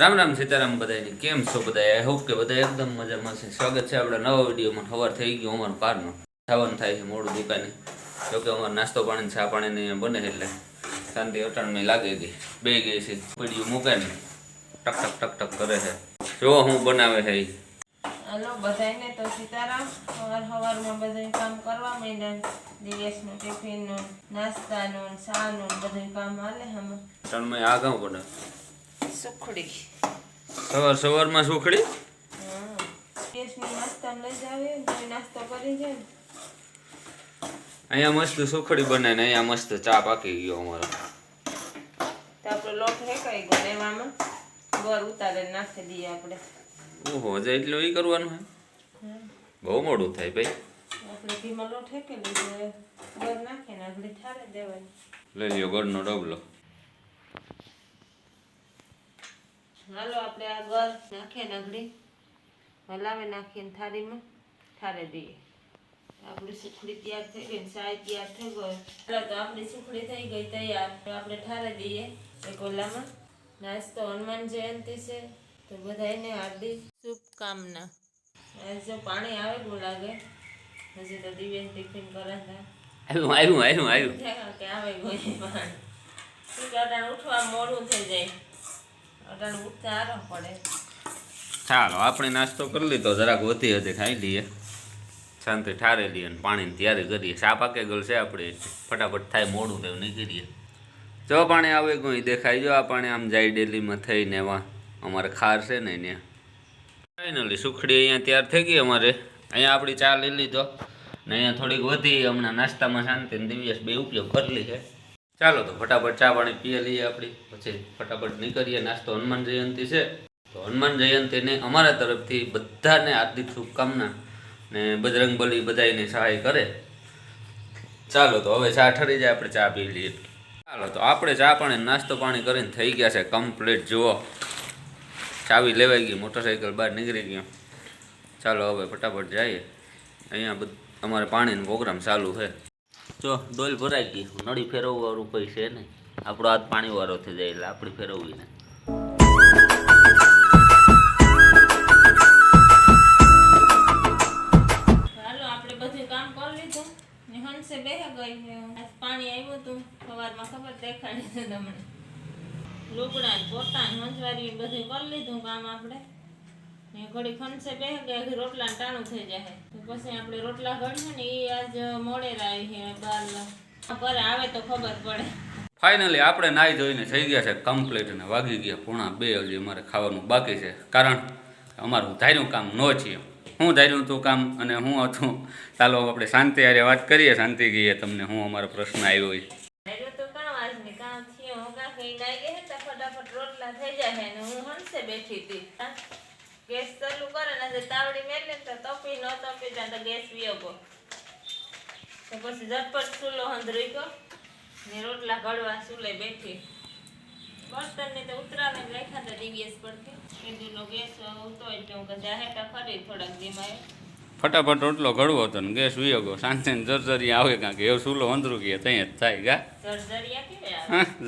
રામ રામ સીતારામ બધાની કેમ છો બધા આઈ હોપ કે બધા એકદમ મજામાં છે. સ્વાગત છે આપણા નવા વિડીયોમાં. સવાર થઈ ગયો અમારું કારનો. થવાનું થાય છે મોડું દુકાને. જોકે અમારો નાસ્તો પાણી ને ચા પાણી ને બને છે એટલે શાંતિ અટાણમાં લાગી ગઈ બે ગઈ છે. પીડીયું મૂકે ને ટક ટક ટક ટક કરે છે. જો હું બનાવે છે. બધાય બધાયને તો સીતારામ. સવાર સવારમાં બધા કામ કરવા માંડ્યા દિવસનું ટિફિનનું નાસ્તાનું ચાનું બધું કામ હાલે હમણાં. અટાણમાં આ ગામ બનાવે. સુખડી. સવાર સવારમાં સુખડી? અહીંયા મસ્ત સુખડી બને ને અહીંયા મસ્ત ચા પાકી ગયો અમારો. આપણો લોટ હેકાઈ ગયો એવામાં. ગોળ ઉતારીને નાખી દઈએ આપણે. ઓહો હજે એટલું ઈ કરવાનું હે? બહુ મોડું થાય ભાઈ. આપણે ઘીમાં લોટ હેકી લીધો ગોળ નાખીને આગળ ઠારે દેવાની. લઈ લ્યો ગળનો ડબલો. હાલો આપણે આ ગોળ નાખીએ નગડી હલાવી નાખીને થાળીમાં. ઠારે દઈએ. આપણી સુખડી તૈયાર થઈ ગઈ સાય તૈયાર થઈ ગયો ચાલો તો આપણી સુખડી થઈ ગઈ તૈયાર. આપણે ઠારે દઈએ એક ઓલામાં. નાસ્તો હનુમાન જયંતિ છે. તો બધાને હાર્દિક શુભકામના. જો પાણી આવે એવું લાગે. હજી તો દિવ્ય ટિફિન કરે છે. આવ્યું આવ્યું આવ્યું આવ્યું. કે આવે ગયું પાણી. શું ઉઠવા મોડું થઈ જાય. અટાણે ચાલો, આપણે નાસ્તો કરી લીધો, જરાક વધી હતી ખાઈ લઈએ. શાંતિ ઠારે લઈએ અને પાણીની તૈયારી કરીએ. ચા પાકે ગયેલ છે આપણે ફટાફટ થાય, મોડું થયું નીકળીએ જો પાણી આવે કોઈ, દેખાય. જો આ પાણી આમ જાય ડેલીમાં થઈને એવા. અમારે ખાર છે ને ત્યાં ફાઇનલી સુખડી અહીંયા તૈયાર થઈ ગઈ અમારે. અહીંયા આપણી ચા લઈ લીધો. ને અહીંયા થોડીક વધી. હમણાં નાસ્તામાં શાંતિ ને દિવસ બે ઉપયોગ કરી લી છે ચાલો તો ફટાફટ ચા પાણી પીએ લઈએ આપણી. પછી ફટાફટ નીકળીએ. નાસ્તો હનુમાન જયંતિ છે. તો હનુમાન જયંતિને અમારા તરફથી બધાને હાર્દિક શુભકામના ને બજરંગ બલી બધાને સહાય કરે. ચાલો તો હવે ચા ઠરી જાય, આપણે ચા પી લઈએ. ચાલો તો આપણે ચા પાણી નાસ્તો પાણી કરીને થઈ ગયા છે કમ્પ્લીટ. જુઓ. ચાવી લેવાઈ ગઈ મોટરસાઇકલ બહાર નીકળી ગયો. ચાલો હવે ફટાફટ જઈએ. અહીંયા અમારે પાણીનો પ્રોગ્રામ ચાલુ છે. જો, ડોલ ભરાઈ ગઈ. નળી ફેરવવાનું કોઈ છે નહીં. આપણો હાથ પાણી વાળો થઈ જાય એટલે આપણે ફેરવવી ને હાલો, આપણે બધું કામ કરી લીધું. ને હંસે બેહે પાણી આવ્યું હતું. સવારમાં ખબર દેખાડી છે તમને. લુગડા પોતાને પોતા હંસવારી બધું કરી લીધું કામ આપણે. ને ઘડી ખંસે બેહે કે રોટલા ટાણું થઈ જાય પછી આપણે રોટલા ઘડીએ ને એ આજ મોડે આવી છે બાર પર આવે તો ખબર પડે. ફાઇનલી આપણે નાહી ધોઈને થઈ ગયા છે કમ્પ્લીટ અને વાગી ગયા પૂણા બે હજી અમારે ખાવાનું બાકી છે. કારણ અમારું ધાર્યું કામ ન છીએ. હું ધાર્યું હતું કામ અને હું હતું. ચાલો આપણે શાંતિ હારે વાત કરીએ શાંતિ ગઈએ તમને હું અમારો પ્રશ્ન આવ્યો હોય. નાઈ ફટાફટ રોટલા થઈ જાય હું હંસે બેઠી હતી. ગેસ ચાલુ કરે ને તાવડી મેલે તો તપી, ન તપી જાય તો ગેસ વિયો તો પછી ઝટપટ ચૂલો હંધરી ગયો ને રોટલા ઘડવા ચૂલે બેઠી. બર્તન ને તો ઉતરાને રાખ્યા હતા દિવ્યેશ પરથી. કીધું ગેસ ઉતો એટલે હું કદાચ હેઠા ખરી, થોડાક દીમાં ફટાફટ રોટલો ઘડવો હતો ને ગેસ વીયો ગયો. શાંતિને જરજરી આવે કાં કે એવું સૂલો અંદરું કે ત્યાં જ થાય ગા.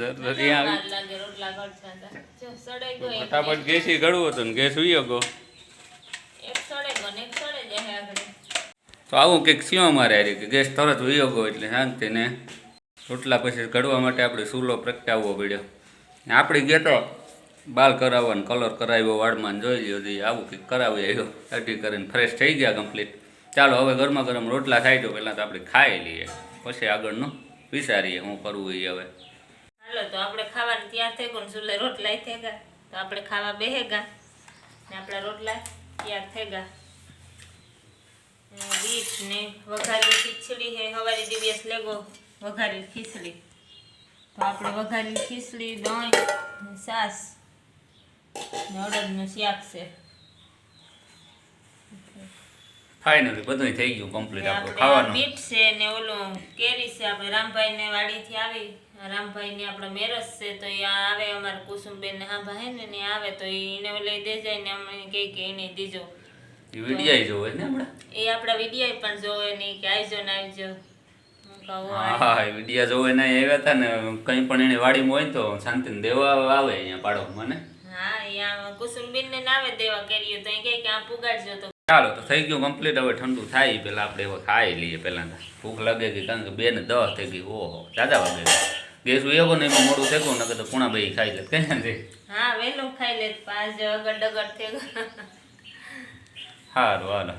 જર્જરી આવે? ફટાફટ ગેસી ઘડવો હતો ને ગેસ વીયો ગયો. તો આવું કંઈક થયું અમારે હારી કે ગેસ તરત વીયો ગયો એટલે શાંતિને રોટલા પછી ઘડવા માટે આપણે સૂલો પ્રગટાવવો પડ્યો. આપણી આપણે ગયા તો બાલ કરાવવા ને કલર કરાવ્યો, વાળમાં જોઈ લ્યો જી, આવું કંઈક કરાવી આવ્યો. અઢી કરીને ફ્રેશ થઈ ગયા કમ્પ્લીટ ચાલો, હવે ગરમા ગરમ રોટલા થાય તો પહેલાં તો આપણે ખાઈ લઈએ. પછી આગળનું વિચારીએ શું કરવું એ હવે. હાલો, તો આપણે ખાવાનું તૈયાર થઈ ગયું ચૂલે રોટલા થઈ ગયા. તો આપણે ખાવા બેહે ગયા. ને આપણા રોટલા તૈયાર થઈ ગયા. બીટ ને વઘારેલી ખીચડી હે હવારી દિવસ લેગો વઘારેલી ખીચડી. તો આપણે વઘારેલી ખીચડી, દહીં ને છાશ શાક છે. ફાઇનલી બધું થઈ ગયું કમ્પ્લીટ આપણું ખાવાનું. બીટ છે ને ઓલું કેરી છે આપણે રામભાઈ ને વાડીથી આવી. રામભાઈ ની આપણે મેરસ છે તો એ આવે અમારે કુસુમબેન ને હે ને ને આવે તો એને લઈ દે જાય ને અમને કહે કે એને દીજો. એ વિડીયા જોવે ને હમણાં એ આપણા વીડિયો પણ જોવે ને કે આવજો ને આવજો હું વિડીયા જોવે ને આવ્યા હતા ને કંઈ પણ એને વાડીમાં હોય ને તો શાંતિને દેવા આવે અહીંયા પાડો ને? હા અહીંયા કુસુમબેન ને નાવે દેવા કર્યું તો એ કહે કે આ પુગાડજો તો. ચાલો તો થઈ ગયું કમ્પ્લીટ હવે ઠંડુ થાય પેલા આપણે હવે ખાઈ લઈએ પેલા ભૂખ લાગે કે કારણ કે બે ને દસ થઈ ગઈ ઓહો દાદા વાગે. ગેસ એવો ને મોડું ગયું ને તો પૂણા ભાઈ ખાઈ લે કઈ નથી હા વહેલું ખાઈ લે પાંચ અગર ડગર થઈ ગયો. સારું હાલો.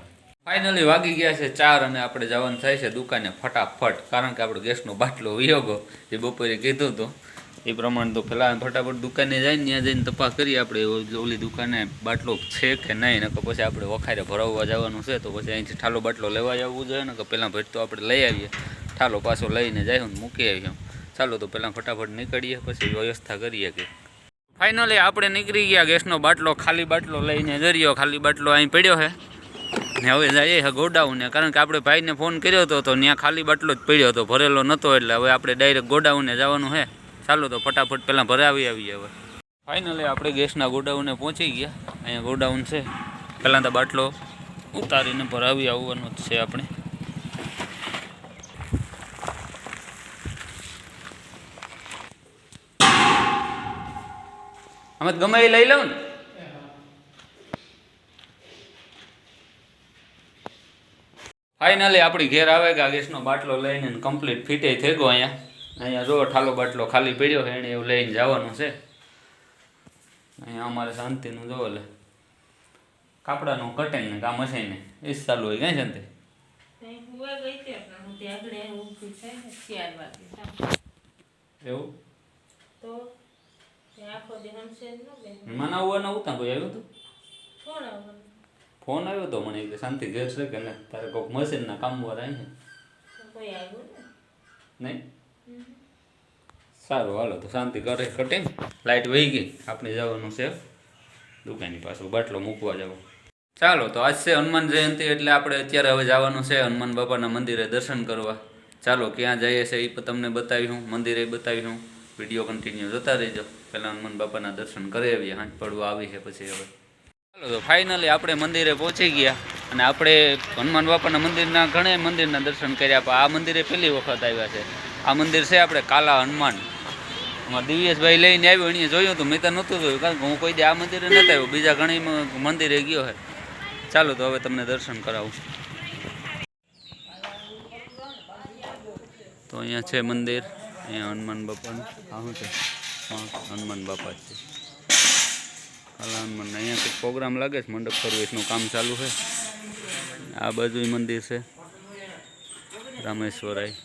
ફાઇનલી વાગી ગયા છે ચાર અને આપણે જવાનું થાય છે દુકાને ફટાફટ કારણ કે આપણો ગેસનો બાટલો વિયોગો જે બપોરે કીધું હતું. એ પ્રમાણે તો પહેલાં ફટાફટ દુકાને જઈને ત્યાં જઈને તપાસ કરીએ આપણે ઓલી દુકાને બાટલો છે કે નહીં કે પછી આપણે વખારે ભરાવવા જવાનું છે, તો પછી અહીંથી ઠાલો બાટલો લેવા આવવું જોઈએ ને કે પહેલાં ભેટ તો આપણે લઈ આવીએ. ઠાલો પાછો લઈને જાય ને મૂકી આવીએ. ચાલો તો પહેલાં ફટાફટ નીકળીએ, પછી વ્યવસ્થા કરીએ કે. ફાઇનલી આપણે નીકળી ગયા, ગેસનો બાટલો, ખાલી બાટલો લઈને જર્યો, ખાલી બાટલો અહીં પડ્યો છે. ને હવે જઈએ છે ગોડાઉને, કારણ કે આપણે ભાઈને ફોન કર્યો હતો, તો ત્યાં ખાલી બાટલો જ પડ્યો હતો, ભરેલો નહોતો એટલે હવે આપણે ડાયરેક્ટ ગોડાઉને જવાનું છે. ચાલો તો ફટાફટ પહેલાં ભરાવી આવીએ હવે. ફાઇનલી આપણે ગેસના ગોડાઉને પહોંચી ગયા. અહીંયા ગોડાઉન છે. પહેલાં તો બાટલો ઉતારીને ભરાવી આવવાનો છે આપણે. અમે ગમે એ લઈ લઉં ને? ફાઇનલી આપણી ઘેર આવે આ ગેસનો બાટલો લઈને કમ્પ્લીટ ફિટે થઈ ગયો અહીંયા. અહીંયા જો ઠાલો બાટલો ખાલી પડ્યો છે એને એવું લઈને જવાનું છે. અહીંયા અમારે શાંતિનું જો એટલે કાપડાનું કટિંગ ને કામ હશે ને એ જ ચાલુ હોય કઈ શાંતિ એવું? મનાવવાના ઉતા કોઈ આવ્યું હતું ફોન આવ્યો તો મને કે શાંતિ ઘેર છે કે ને? તારે કોઈક મશીનના કામ વાળા ને? નહીં? સારું, હાલો, તો શાંતિ કરે કટિંગ લાઇટ વહી ગઈ. આપણે જવાનું છે દુકાનની પાછું બાટલો મૂકવા જવો. ચાલો, તો આજ છે હનુમાન જયંતિ, એટલે આપણે અત્યારે હવે જવાનું છે હનુમાન બાપાના મંદિરે દર્શન કરવા. ચાલો, ક્યાં જઈએ છે એ તમને તમને બતાવ્યું મંદિરે બતાવી હું. વીડિયો કન્ટિન્યુ જોતા રહેજો. પહેલાં હનુમાન બાપાના દર્શન કરી આવીએ. હાંચ પડવા આવી છે પછી હવે. ચાલો, તો ફાઇનલી આપણે મંદિરે પહોંચી ગયા. અને આપણે હનુમાન બાપાના મંદિરના ઘણા મંદિરના દર્શન કર્યા. પણ આ મંદિરે પહેલી વખત આવ્યા છે. આ મંદિર છે આપણે કાલા હનુમાન. અમારા દિવ્યેશભાઈ લઈને આવ્યો અહીંયા જોયું હતું મેં તો નહોતું જોયું, કારણ કે હું કોઈ આ મંદિરે નહોતા આવ્યો, બીજા ઘણી મંદિરે ગયો હે ચાલો તો હવે તમને દર્શન કરાવું. તો અહીંયા છે મંદિર, અહીંયા હનુમાન બાપાનું. આ શું છે? હનુમાન બાપા છે. કાલા હનુમાન. અહીંયા કંઈક પ્રોગ્રામ લાગે છે, મંડપ સર્વિસનું કામ ચાલુ છે. આ બાજુ મંદિર છે. રામેશ્વરાય.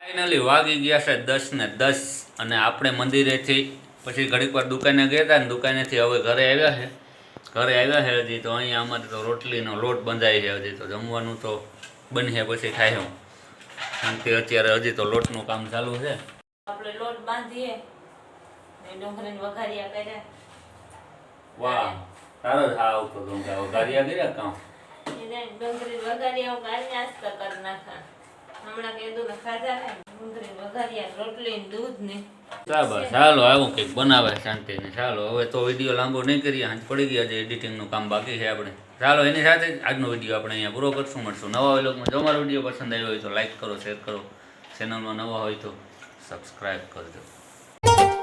ફાઇનલી વાગી ગયા છે દસ ને દસ અને આપણે મંદિરેથી પછી ઘડીક વાર દુકાને ગયા હતા ને દુકાનેથી હવે ઘરે આવ્યા છે. ઘરે આવ્યા છે હજી તો અહીંયા અમારે તો રોટલીનો લોટ બંધાય છે હજી તો જમવાનું તો બનશે પછી ખાય હું કે અત્યારે હજી તો લોટનું કામ ચાલુ છે. આપણે લોટ બાંધીએ ડુંગળીને વઘારિયા કર્યા. વાહ સારો જ આવતો તો કે વઘારિયા કર્યા કામ? ડુંગળી વઘારિયા કાલે નાસ્તા કરી નાખા. હમણાં કીધું ને ખાધા ને, ડુંગળી વઘારિયા રોટલી ને દૂધ ને. બરાબર ચાલો, આવું કંઈક બનાવે શાંતિને ચાલો, હવે તો વીડિયો લાંબો નહીં કરીએ હાંજ પડી ગયા છે એડિટિંગનું કામ બાકી છે આપણે. ચાલો, એની સાથે આજનો વીડિયો આપણે અહીંયા પૂરો કરશું, મળશું નવા વ્લોગમાં. જો અમારો વીડિયો પસંદ આવ્યો હોય તો લાઈક કરો શેર કરો. ચેનલમાં નવા હોય તો સબસ્ક્રાઈબ કરજો.